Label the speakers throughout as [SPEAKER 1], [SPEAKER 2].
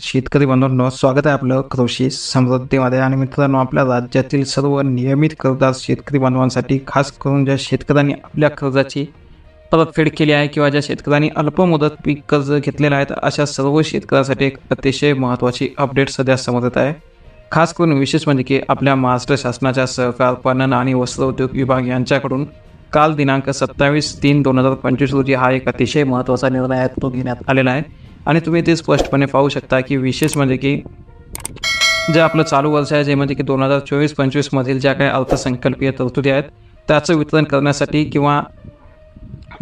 [SPEAKER 1] शेतकरी बांधवांनो स्वागत आहे आपलं कृषी समृद्धीमध्ये. आणि मित्रांनो आपल्या राज्यातील सर्व नियमित कर्जदार शेतकरी बांधवांसाठी खास करून ज्या शेतकऱ्यांनी आपल्या कर्जाची परतफेड केली आहे किंवा ज्या शेतकऱ्यांनी अल्पमुदत पीक कर्ज घेतलेलं आहे तर अशा सर्व शेतकऱ्यांसाठी एक अतिशय महत्त्वाची अपडेट सध्या समोर येत आहे. खास करून विशेष म्हणजे की आपल्या महाराष्ट्र शासनाच्या सहकार पणन आणि वस्त्र उद्योग विभाग यांच्याकडून काल दिनांक सत्तावीस तीन दोन हजार पंचवीस रोजी हा एक अतिशय महत्त्वाचा निर्णय आहे तो घेण्यात आलेला आहे. आणि तुम्ही ते स्पष्टपणे पाहू शकता की विशेष म्हणजे की जे आपलं चालू वर्ष आहे जे म्हणजे की दोन हजार चोवीस पंचवीसमधील ज्या काही अर्थसंकल्पीय तरतुदी आहेत त्याचं वितरण करण्यासाठी किंवा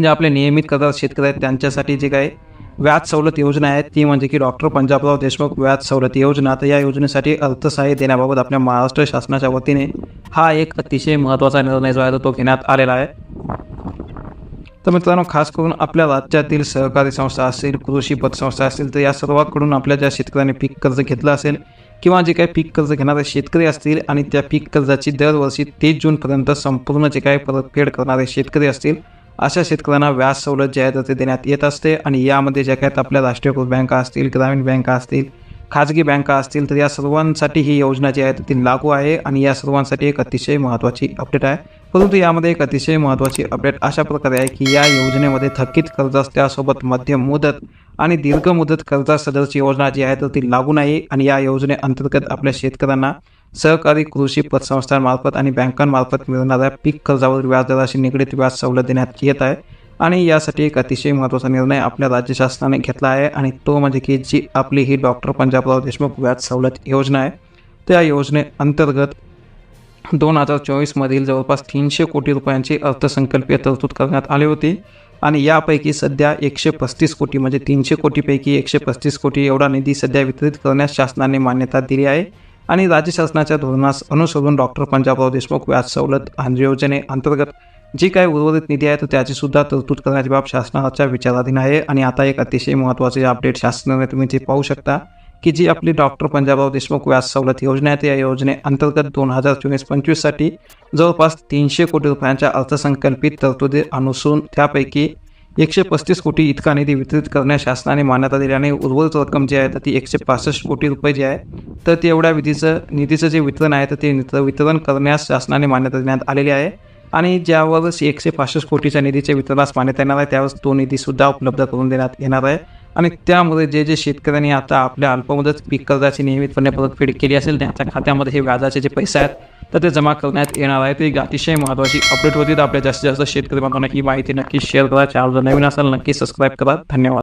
[SPEAKER 1] जे आपले नियमित करतात शेतकरी आहेत त्यांच्यासाठी जे काही व्याज सवलत योजना आहे ती म्हणजे की डॉक्टर पंजाबराव देशमुख व्याज सवलत योजना. तर या योजनेसाठी अर्थसहाय्य देण्याबाबत आपल्या महाराष्ट्र शासनाच्या वतीने हा एक अतिशय महत्त्वाचा निर्णय जो आहे तो घेण्यात आलेला आहे. तर मित्रांनो खास करून आपल्या राज्यातील सहकारी संस्था असतील कृषी पतसंस्था असतील तर या सर्वांकडून आपल्या ज्या शेतकऱ्यांनी पीक कर्ज घेतलं असेल किंवा जे काही पीक कर्ज घेणारे शेतकरी असतील आणि त्या पीक कर्जाची दरवर्षी तेवीस जूनपर्यंत संपूर्ण जे काही परतफेड करणारे शेतकरी असतील अशा शेतकऱ्यांना व्याज सवलत जे आहे ते देण्यात येत असते आणि यामध्ये ज्या काही आपल्या राष्ट्रीयकृत बँका असतील ग्रामीण बँका असतील खाजगी बँका असतील तर या सर्वांसाठी ही योजना जी आहे तर ती लागू आहे आणि या सर्वांसाठी एक अतिशय महत्त्वाची अपडेट आहे. परंतु यामध्ये एक अतिशय महत्त्वाची अपडेट अशा प्रकारे आहे की या योजनेमध्ये थकीत कर्जास त्यासोबत मध्यम मुदत आणि दीर्घ मुदत कर्जा सदरची योजना जी आहे तर ती लागू नाही आणि या योजनेअंतर्गत आपल्या शेतकऱ्यांना सहकारी कृषी पतसंस्थांमार्फत आणि बँकांमार्फत मिळणाऱ्या पीक कर्जावर व्याजदराशी निगडीत व्याज सवलत देण्यात येत आहे. आणि यासाठी एक अतिशय महत्त्वाचा निर्णय आपल्या राज्य शासनाने घेतला आहे आणि तो म्हणजे की जी आपली ही डॉक्टर पंजाबराव देशमुख व्याज सवलत योजना आहे. त्या योजनेअंतर्गत दोन हजार चोवीसमधील जवळपास तीनशे कोटी रुपयांची अर्थसंकल्पीय तरतूद करण्यात आली होती आणि यापैकी सध्या एकशे पस्तीस कोटी म्हणजे तीनशे कोटीपैकी एकशे पस्तीस कोटी एवढा निधी सध्या वितरित करण्यास शासनाने मान्यता दिली आहे आणि राज्य शासनाच्या धोरणास अनुसरून डॉक्टर पंजाबराव देशमुख व्याज सवलत आणि योजनेअंतर्गत जी काही उर्वरित निधी आहे तर त्याची सुद्धा तरतूद करण्याची बाब शासनाच्या विचाराधीन आहे. आणि आता एक अतिशय महत्त्वाचे अपडेट शासनाने तुम्ही ते पाहू शकता की जी आपली डॉक्टर पंजाबराव देशमुख व्यास सवलत योजना आहे त्या या योजनेअंतर्गत दोन हजार चोवीस पंचवीससाठी जवळपास तीनशे कोटी रुपयांच्या अर्थसंकल्पित तरतुदी अनुसून त्यापैकी एकशे पस्तीस कोटी इतका निधी वितरित करण्यास शासनाने मान्यता दिल्याने उर्वरित रक्कम जी आहे तर ती एकशे पासष्ट कोटी रुपये जी आहे तर ते एवढ्या विधीचं निधीचं जे वितरण आहे तर ते वितरण करण्यास शासनाने मान्यता देण्यात आलेली आहे. आणि ज्यावरच एकशे पासष्ट कोटीच्या निधीच्या वितरणास मान्यता येणार आहे त्यावर तो निधीसुद्धा उपलब्ध करून देण्यात येणार आहे. आणि त्यामुळे जे जे शेतकऱ्यांनी आता आपल्या अल्पमुदत पीक कर्जाची नियमितपणे परतफेड केली असेल त्यांच्या खात्यामध्ये हे व्याजाचे जे पैसे आहेत तर ते जमा करण्यात येणार आहे. ते अतिशय महत्त्वाची अपडेट होती तर आपल्या जास्तीत जास्त शेतकरी बांधवांना ही माहिती नक्की शेअर करा. चॅनल नवीन असेल नक्की सबस्क्राईब करा. धन्यवाद.